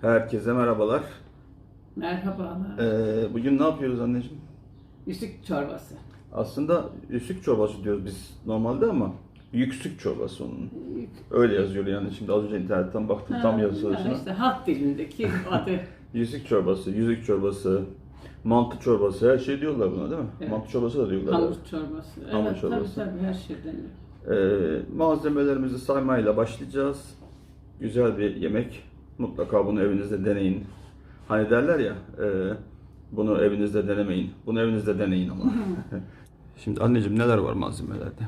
Herkese merhabalar. Merhabalar. Ee, bugün ne yapıyoruz anneciğim? Üsük çorbası. Aslında üsük çorbası diyoruz biz normalde ama yüksük çorbası onun. Öyle yazıyor yani şimdi az önce internetten baktım tam yazısına. Ha, işte halk dilindeki adı. Yüzük çorbası, yüzük çorbası, mantı çorbası her şey diyorlar buna değil mi? Evet. Mantı çorbası da diyorlar. Hamur çorbası. Hamur evet, çorbası. Tabii tabii her şey deniyor. Ee, malzemelerimizi saymayla başlayacağız. Güzel bir yemek. Mutlaka bunu evinizde deneyin. Hani derler ya, e, bunu evinizde denemeyin. Bunu evinizde deneyin ama. Şimdi anneciğim neler var malzemelerde?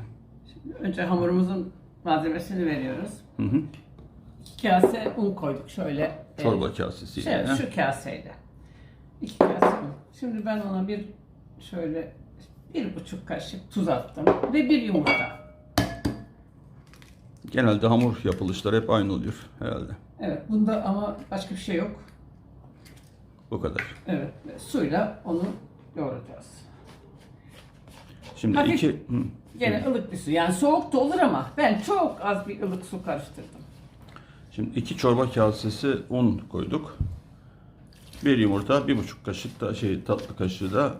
Önce hamurumuzun malzemesini veriyoruz. Hı hı. İki kase un koyduk şöyle. Çorba Evet, kasesi. şey, yani. şu kaseyle. İki kase un. Şimdi ben ona bir şöyle bir buçuk kaşık tuz attım ve bir yumurta. Genelde hamur yapılışları hep aynı oluyor herhalde. Evet bunda ama başka bir şey yok. Bu kadar. Evet ve suyla onu yoğuracağız. Şimdi Hafif- iki... Hı. Gene ılık bir su. Yani soğuk da olur ama ben çok az bir ılık su karıştırdım. Şimdi iki çorba kasesi un koyduk. Bir yumurta, bir buçuk kaşık da şey tatlı kaşığı da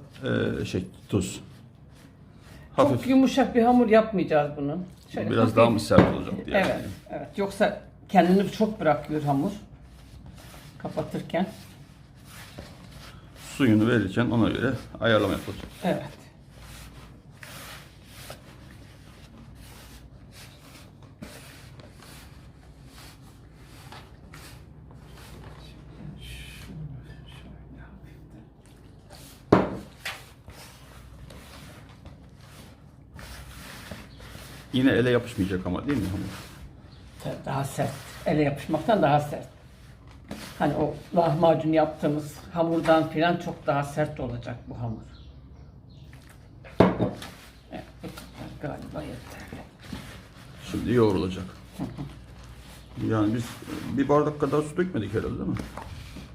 e, şey tuz. Hafif. Çok yumuşak bir hamur yapmayacağız bunu. Şöyle Biraz hafif- daha mı sert olacak diye. Evet, evet. Yoksa kendini çok bırakıyor hamur. Kapatırken. Suyunu verirken ona göre ayarlama yapılacak. Evet. Yine ele yapışmayacak ama değil mi hamur? Daha sert. Ele yapışmaktan daha sert. Hani o lahmacun yaptığımız hamurdan filan çok daha sert olacak bu hamur. Evet, galiba yeterli. Şimdi yoğrulacak. Yani biz bir bardak kadar su dökmedik herhalde değil mi?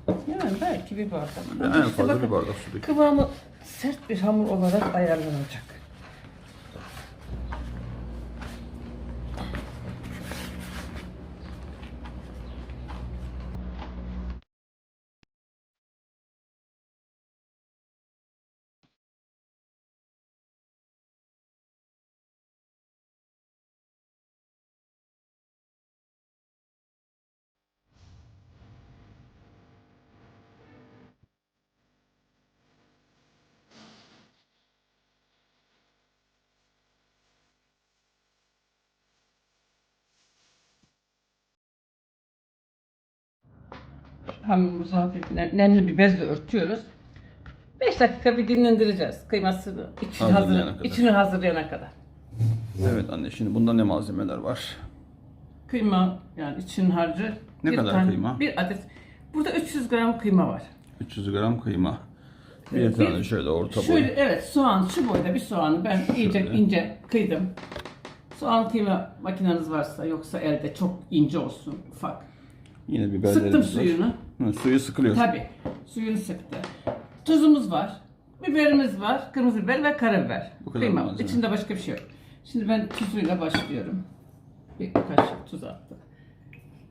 Yani belki bir bardak. En Ama işte fazla bakın, bir bardak su döktik. Kıvamı sert bir hamur olarak ayarlanacak. Hamurumuzu hafif nem- nemli bir bezle örtüyoruz. 5 dakika bir dinlendireceğiz. Kıymasını içini, Hazırlayana hazır, kadar. içini hazırlayana kadar. Evet anne şimdi bunda ne malzemeler var? Kıyma yani için harcı. Ne kadar kıyma? Bir adet. Burada 300 gram kıyma var. 300 gram kıyma. Bir Evet, tane bir- şöyle orta boy. Şöyle evet soğan şu boyda bir soğanı ben iyice Şöyle. ince kıydım. Soğan kıyma makineniz varsa yoksa elde çok ince olsun ufak. Yine biberlerimiz Sıktım var. suyunu. Hı, suyu sıkılıyor. Tabi suyunu sıktı. Tuzumuz var. Biberimiz var. Kırmızı biber ve karabiber. Bu kadar Kıyma. malzeme. İçinde başka bir şey yok. Şimdi ben tuzuyla başlıyorum. Bir kaşık tuz attım.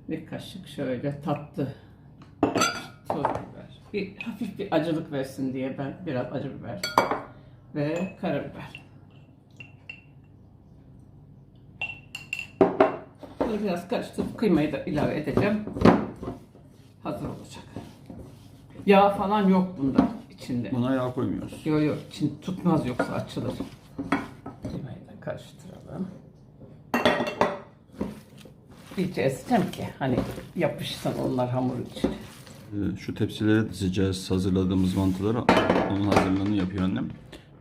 Bir kaşık şöyle tatlı toz biber. Bir hafif bir acılık versin diye ben biraz acı biber ve karabiber. Bunu biraz karıştırıp kıymayı da ilave edeceğim. Hazır olacak. Yağ falan yok bunda içinde. Buna yağ koymuyoruz. Yok yok için tutmaz yoksa açılır. Kıymayı da karıştıralım. İyice ezeceğim ki hani yapışsın onlar hamurun içine. Ee, Şu tepsilere dizeceğiz hazırladığımız mantıları. Onun hazırlığını yapıyor annem.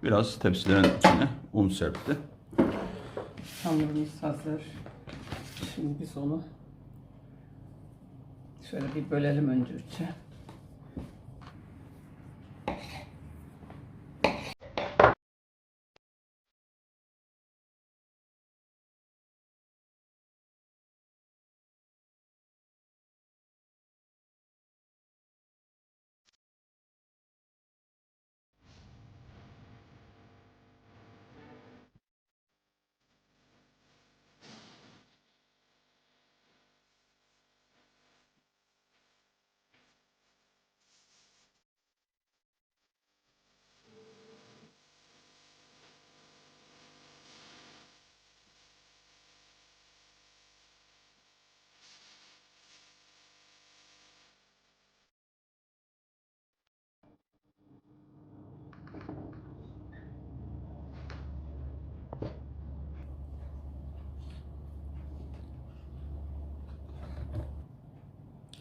Biraz tepsilerin içine un serpti. Hamurumuz hazır. Şimdi biz onu şöyle bir bölelim önce üçe.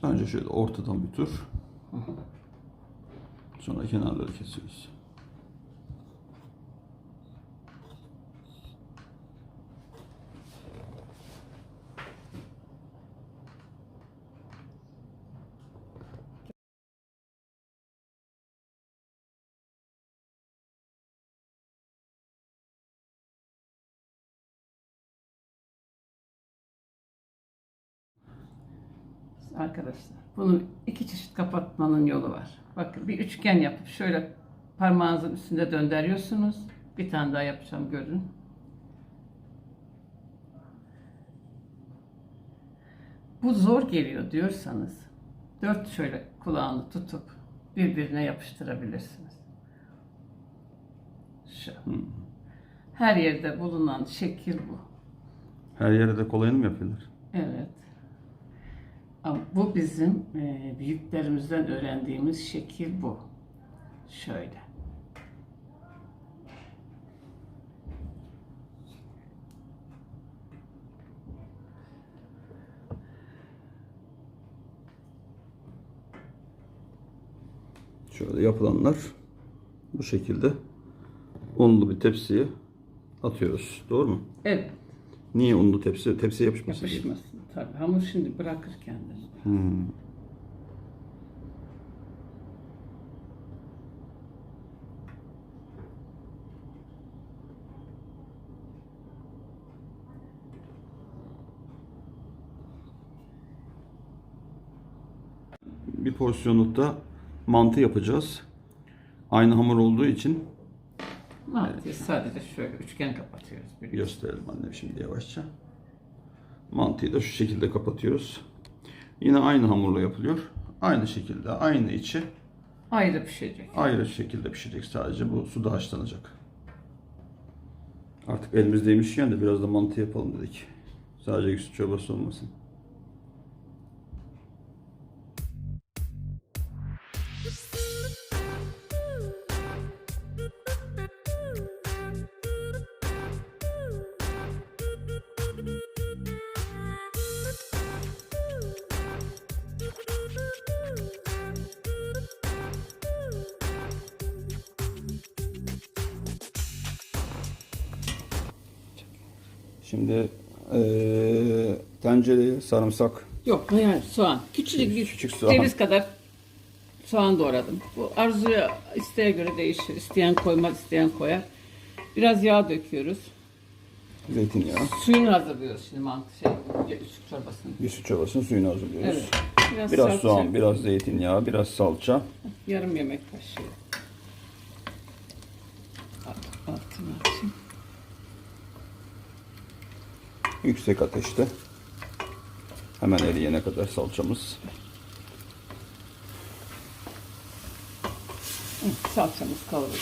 Önce şöyle ortadan bir tur. Sonra kenarları kesiyoruz. Arkadaşlar bunu iki çeşit kapatmanın yolu var. Bakın bir üçgen yapıp şöyle parmağınızın üstünde döndürüyorsunuz. Bir tane daha yapacağım görün. Bu zor geliyor diyorsanız dört şöyle kulağını tutup birbirine yapıştırabilirsiniz. Şu. Her yerde bulunan şekil bu. Her yere de kolayını mı yapıyorlar? Evet. Ama bu bizim e, büyüklerimizden öğrendiğimiz şekil bu. Şöyle. Şöyle yapılanlar bu şekilde unlu bir tepsiye atıyoruz. Doğru mu? Evet. Niye unlu tepsi? Tepsiye yapışmasın diye. Tabii. Hamur şimdi bırakır kendini. Hmm. Bir porsiyonlukta mantı yapacağız. Aynı hamur olduğu için Mantıyı sadece şöyle üçgen kapatıyoruz. Bir gösterelim annem şimdi yavaşça. Mantıyı da şu şekilde kapatıyoruz. Yine aynı hamurla yapılıyor. Aynı şekilde, aynı içi Ayrı pişecek. ayrı şekilde pişecek sadece. Bu suda haşlanacak. Artık elimizdeymişken de biraz da mantı yapalım dedik. Sadece yüksek çorbası olmasın. Şimdi eee tencereye sarımsak Yok hayır soğan. Küçücük bir Küçük soğan. ceviz kadar soğan doğradım. Bu arzuya isteğe göre değişir. İsteyen koymaz, isteyen koyar. Biraz yağ döküyoruz. zeytinyağı, Suyunu hazırlıyoruz şimdi mantı şey, süt çorbasını. bir süt çorbasının suyunu hazırlıyoruz. Evet. Biraz, Biraz salça, soğan, biraz zeytinyağı, biraz salça. Yarım yemek kaşığı. Alt- Altını açayım. Yüksek ateşte. Hemen eriyene kadar salçamız. Salçamız kavruldu.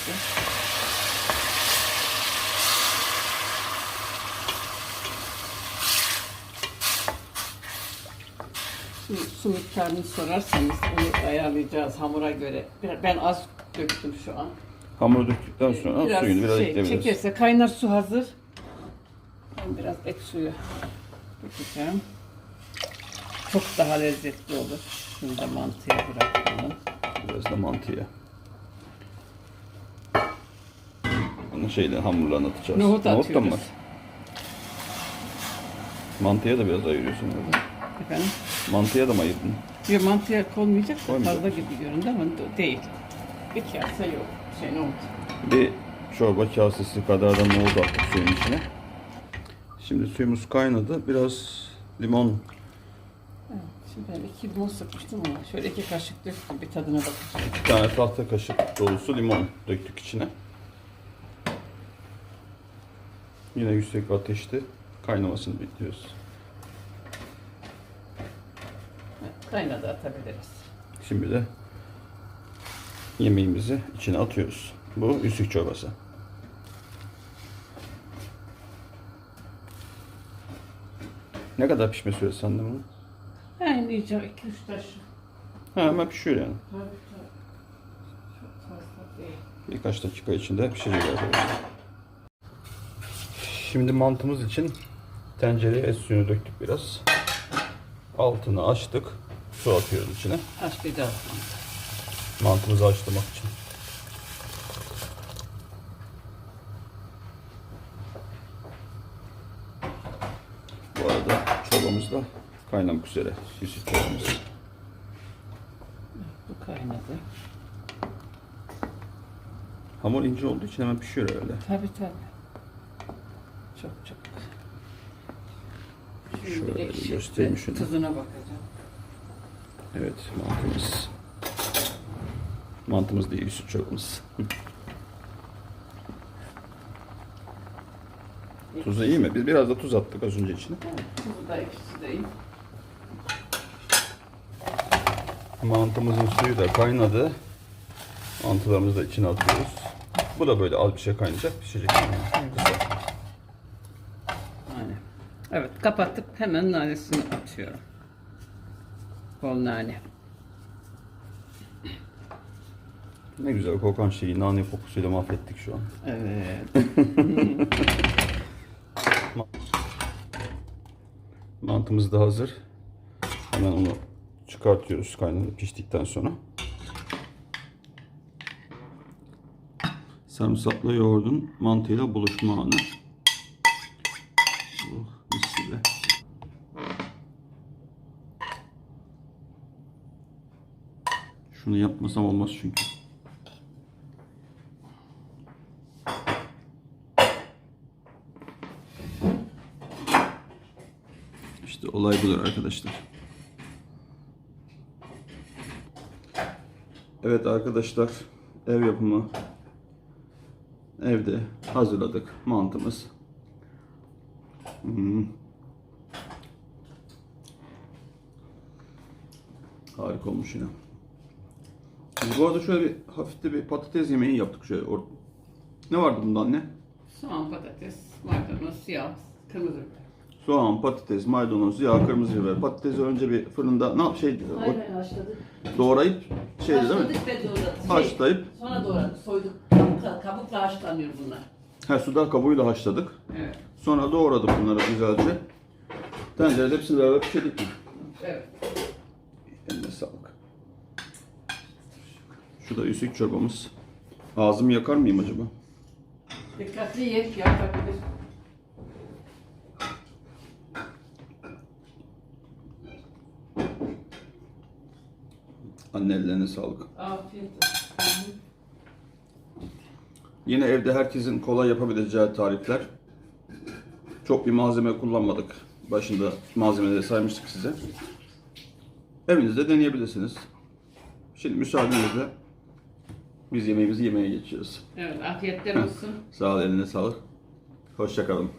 Su miktarını sorarsanız onu ayarlayacağız hamura göre. Ben az döktüm şu an. Hamuru döktükten sonra suyunu biraz şey, ekleyebiliriz. Çekerse kaynar su hazır. Ben biraz et suyu dökeceğim. Çok daha lezzetli olur. Şunu da mantıya bırakalım. Biraz da mantıya. Bunu şeyle hamurlarını atacağız. Nohut da atıyoruz. mı var? Mantıya da biraz ayırıyorsun orada. Efendim? Mantıya da mı ayırdın? Bir mantıya konmayacak da Koymayacak. fazla gibi göründü ama de- değil. Bir kase yok. Şey nohut. Bir çorba kasesi kadar da nohut attık suyun içine. Şimdi suyumuz kaynadı. Biraz limon Evet, Şimdi ben iki limon sıkmıştım ama şöyle iki kaşık döktüm bir tadına bakacağım. Bir tane tahta kaşık dolusu limon döktük içine. Yine yüksek ateşte kaynamasını bekliyoruz. Evet, kaynadı atabiliriz. Şimdi de yemeğimizi içine atıyoruz. Bu üsük çorbası. Ne kadar pişme süresi sende bunun? Yani iyice iki üç taş. Ha, hemen pişiyor yani. Tabii tabii. Çok fazla değil. Birkaç dakika içinde arkadaşlar. Şimdi mantımız için tencereye et suyunu döktük biraz. Altını açtık. Su atıyoruz içine. Haşlayacağız. Mantımızı haşlamak için. Bu arada çorbamız da kaynamak üzere. Süsü çorbamız. Bu kaynadı. Hamur ince olduğu için hemen pişiyor öyle. Tabii tabii. Çok çok. Şimdi Şöyle göstereyim şunu. Tuzuna bakacağım. Evet mantımız. Mantımız değil süt çorbamız. Tuzu iyi mi? Biz biraz da tuz attık az önce içine. Tuzu da ekşisi de iyi. Mantımızın suyu da kaynadı. Mantılarımızı da içine atıyoruz. Bu da böyle az bir şey kaynayacak, pişecek. Kısa. Aynen. Evet kapattık hemen nanesini atıyorum. Bol nane. Ne güzel kokan şeyi nane kokusuyla mahvettik şu an. Evet. Mantımız da hazır. Hemen onu çıkartıyoruz kaynadı piştikten sonra. Sarımsaklı yoğurdun mantıyla buluşma anı. Oh. Şunu yapmasam olmaz çünkü. İşte olay budur arkadaşlar. Evet arkadaşlar ev yapımı evde hazırladık mantımız. Hmm. Harika olmuş yine. Biz bu arada şöyle bir hafif de bir patates yemeği yaptık şöyle. Or- ne vardı bunda anne? Soğan, patates, maydanoz, siyah, kırmızı biber. Soğan, patates, maydanoz, yağ, kırmızı biber. Patatesi önce bir fırında ne yap şey Hayır hayır haşladık. Doğrayıp şeydi değil mi? Haşladık ve doğradık. Şey, Haşlayıp Sonra doğradık. Soyduk. Kabukla, kabukla haşlanıyor bunlar. ha, suda kabuğuyla haşladık. Evet. Sonra doğradık bunları güzelce. Tencerede hepsini beraber pişirdik mi? Evet. Eline sağlık. Şu da üsük çorbamız. Ağzımı yakar mıyım acaba? Dikkatli ye. Yakabilir. Anne ellerine sağlık. Afiyet olsun. Yine evde herkesin kolay yapabileceği tarifler. Çok bir malzeme kullanmadık. Başında malzemeleri saymıştık size. Evinizde deneyebilirsiniz. Şimdi müsaadenizle biz yemeğimizi yemeye geçiyoruz. Evet afiyetler olsun. Sağ ol eline sağlık. Hoşçakalın.